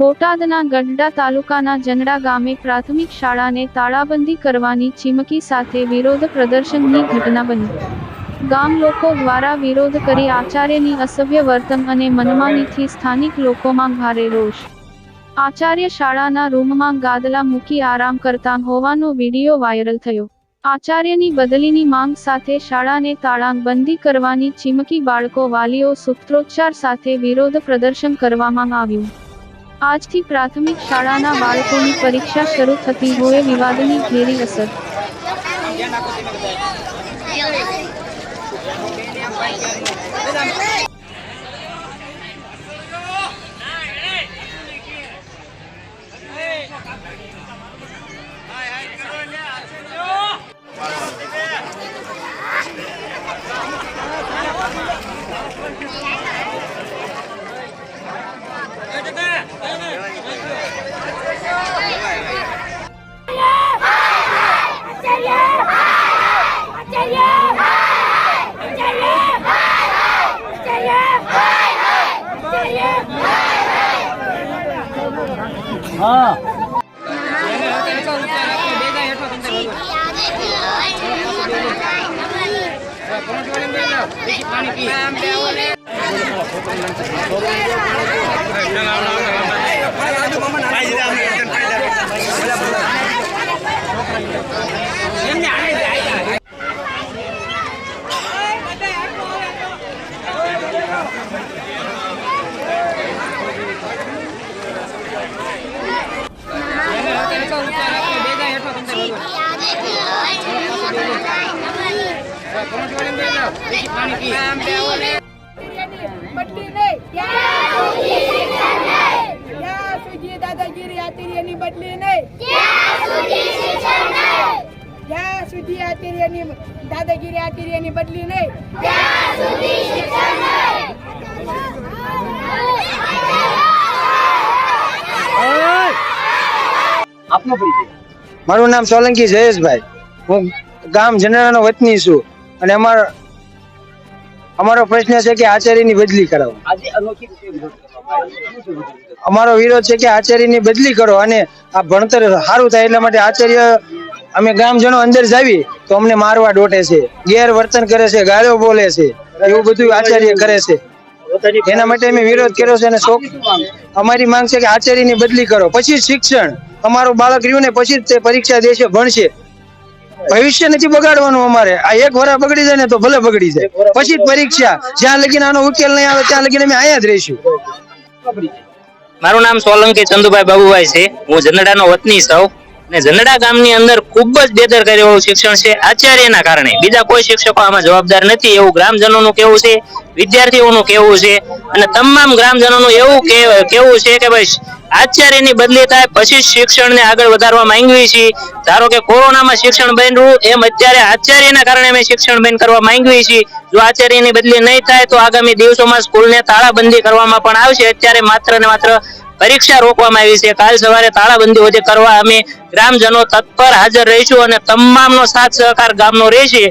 બોટાદના ગઢડા તાલુકાના જનડા ગામે પ્રાથમિક શાળાને તાળાબંધી કરવાની ચીમકી સાથે વિરોધ પ્રદર્શનની ઘટના બની. ગામ લોકો દ્વારા વિરોધ કરી આચાર્યની અસભ્ય વર્તન અને મનમાનીથી સ્થાનિક લોકોમાં ભારે રોષ. આચાર્ય શાળાના રૂમમાં ગાદલા મૂકી આરામ કરતા હોવાનો વીડિયો વાયરલ થયો. આચાર્યની બદલીની માંગ સાથે શાળાને તાળાબંધી કરવાની ચીમકી બાળકો વાલીઓ સૂત્રોચ્ચાર સાથે વિરોધ પ્રદર્શન કરવામાં આવ્યું. આજથી પ્રાથમિક શાળાના બાળકોની પરીક્ષા શરૂ થતી હોય વિવાદની ઘેરી અસર. બદલી નહીં દાદાગીરી દાદાગીરી આતિર્યની બદલી નહીં આપનો મારું નામ સોલંકી જયેશભાઈ. હું ગામ જનરાનો વતની છું. અને અમારો અમારો પ્રશ્ન છે કે આચાર્યની બદલી કરાવો? અમારો વિરોધ છે કે આચાર્યની બદલી કરો અને આ ભણતર સારું થાય એટલા માટે આચાર્ય અમે ગામજનો અંદર જાવી તો અમને મારવા ડોટે છે ગેરવર્તન કરે છે ગાળો બોલે છે એવું બધું આચાર્ય કરે છે. એના માટે અમે વિરોધ કર્યો છે અને શોખ અમારી માંગ છે કે આચાર્યની બદલી કરો. પછી શિક્ષણ. અમારો બાળક રહ્યું ને પછી જ તે પરીક્ષા દેશે ભણશે. ભવિષ્ય નથી બગાડવાનું અમારે. આ એક વરા બગડી જાય ને તો ભલે બગડી જાય. પછી પરીક્ષા. જ્યાં લગીને આનો ઉકેલ નહીં આવે ત્યાં લગીને અમે અહીંયા જ રહીશું. મારું નામ સોલંકી ચંદુભાઈ બાબુભાઈ છે. હું જનડાનો વતની સૌ ને જનડા ગામની અંદર ખૂબ જ બેદરકારી વાળું શિક્ષણ છે આચાર્યના કારણે. બીજા કોઈ શિક્ષકો આમાં જવાબદાર નથી એવું ગ્રામજનોનું કેવું છે, વિદ્યાર્થીઓનું કેવું છે અને તમામ ગ્રામજનોનું એવું કેવું છે કે ભાઈ આચાર્યની બદલી થાય પછી શિક્ષણને આગળ વધારવા માંગવી છીએ ધારો કે કોરોનામાં શિક્ષણ બન્યું, એમ અત્યારે આચાર્યના કારણે અમે શિક્ષણ બંધ કરવા માંગવી છીએ જો આચાર્યની બદલી નહીં થાય તો આગામી દિવસોમાં સ્કૂલને તાળાબંધી કરવામાં પણ આવશે. અત્યારે માત્ર ને માત્ર પરીક્ષા રોકવામાં આવી છે. કાલ સવારે તાળાબંધી વચ્ચે કરવા અમે ગ્રામજનો તત્પર હાજર રહીશું અને તમામનો સાથ સહકાર ગામનો રહેશે.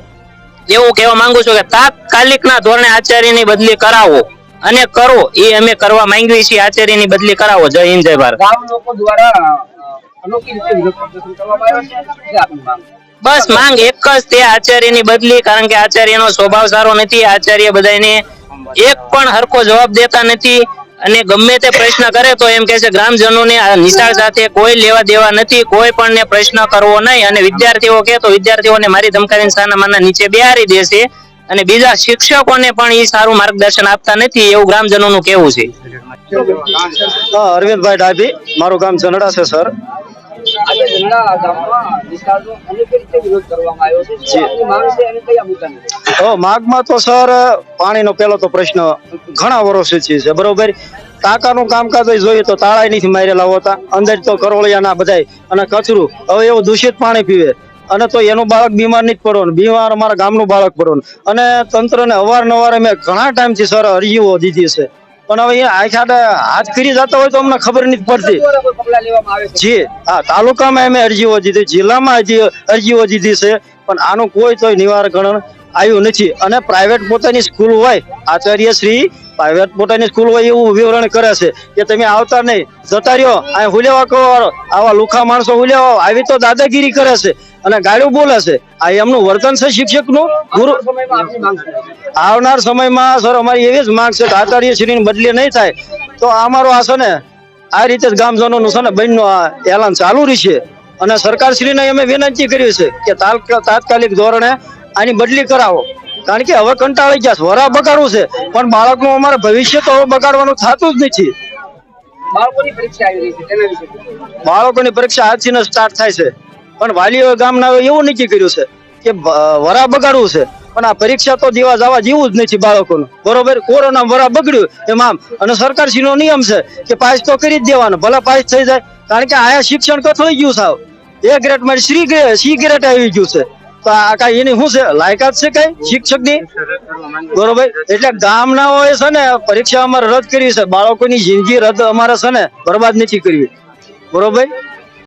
એવું કહેવા માંગુ છું કે તાત્કાલિકના ધોરણે આચાર્યની બદલી કરાવો અને કરો. એ અમે કરવા માંગીએ છીએ. આચાર્યની બદલી કરાવો. જય હિન્દ જય ભારત. લોકો દ્વારા અનોખી રીતે વિરોધ પ્રદર્શન કરવામાં આવ્યો છે. શું છે આપની માંગ બસ માંગ એક જ તે આચાર્યની બદલી કારણ કે આચાર્યનો સ્વભાવ સારો નથી. આચાર્ય બધાને એક પણ હરખો જવાબ દેતા નથી. અને ગમે તે પ્રશ્ન કરે તો એમ કે છે ગ્રામજનોને આ નિશાળ સાથે કોઈ લેવા દેવા નથી કોઈ પણ ને પ્રશ્ન કરવો નહીં. અને વિદ્યાર્થીઓ કે તો વિદ્યાર્થીઓને મારી ધમકાવીને સાનામાના નીચે બેહારી દેશે અને બીજા શિક્ષકોને પણ એ સારું માર્ગદર્શન આપતા નથી. એવું ગ્રામજનોનું કેવું છે. અરવિંદભાઈ ડાભી મારું ગામ જનડા છે સર. આજે જનડા ગામમાં નિશાળનો અનોખી રીતે વિરોધ કરવામાં આવ્યો છે? તો માગમાં તો સર, પાણીનો પહેલો તો પ્રશ્ન ઘણા વર્ષોથી છે બરોબર? ટાંકાનું કામકાજ જોઈએ તો તાળા નથી મારેલા હોતા. અંદર તો કરોળિયાના બધાય. અને કચરું હવે એવું દૂષિત પાણી પીવે. અને તો એનું બાળક બીમાર નથી પડવાનું. બીમાર અમારા ગામનું બાળક પડો અને તંત્રને અવારનવાર અમે ઘણા ટાઈમથી સર અરજીઓ દીધી છે. પણ હવે એ આખા હાથ કરી જતા હોય તો અમને ખબર નથી પડતી. જી, હા, તાલુકામાં અમે અરજીઓ દીધી, જિલ્લામાં અરજીઓ દીધી છે. પણ આનું કોઈ તો નિવારણ આવ્યું નથી. અને પ્રાઇવેટ પોતાની સ્કૂલ હોય, આચાર્ય શ્રી પ્રાઇવેટ પોતાની સ્કૂલ હોય એવું વિવરણ કરે છે કે તમે આવતા નહીં. જતા રહ્યો, આ હુલેવા કહો આવા લુખા માણસો હુલેવા આવી. તો દાદાગીરી કરે છે અને ગાડું બોલે છે. આ એમનું વર્તન છે શિક્ષકનું? ગુરુ છે આવનાર સમયમાં સર અમારી એવી જ માંગ છે કે આચાર્ય શ્રીની બદલી નહીં થાય. તો અમારો આ છે ને, આ રીતે જ ગામજનોનું છે ને બંધનું આ એલાન ચાલુ રહેશે અને સરકાર શ્રીને અમે વિનંતી કરી છે કે તાત્કાલિક ધોરણે આની બદલી કરાવો. કારણ કે હવે કંટાળી ગયા વરા બગાડવું છે. પણ બાળકનું અમારે ભવિષ્ય તો હવે બગાડવાનું થતું જ નથી. બાળકોની પરીક્ષા આજથી સ્ટાર્ટ થાય છે. પણ વાલીઓ ગામના એવું નક્કી કર્યું છે કે વરા બગાડવું છે. પણ આ પરીક્ષા તો દેવા જવા જેવું જ નથી બાળકોનું. બરોબર? કોરોના વરા બગડ્યું. એમ આમ. અને સરકારશ્રીનો નિયમ છે કે પાસ તો કરી જ દેવાનો. ભલે પાસ થઈ જાય. કારણ કે આયા શિક્ષણ કથળી ગયું સાવ. એ ગ્રેડમાં શ્રી ગ્રેડ સી ગ્રેડ આવી ગયું છે. તો આ કાંઈ એની શું છે? લાયકાત છે કઈ શિક્ષકની? બરોબર. એટલે ગામનાઓએ છે ને, પરીક્ષા અમારે રદ કરી છે. બાળકોની જિંદગી રદ અમારે છે ને, બરબાદ નથી કરવી. બરોબર?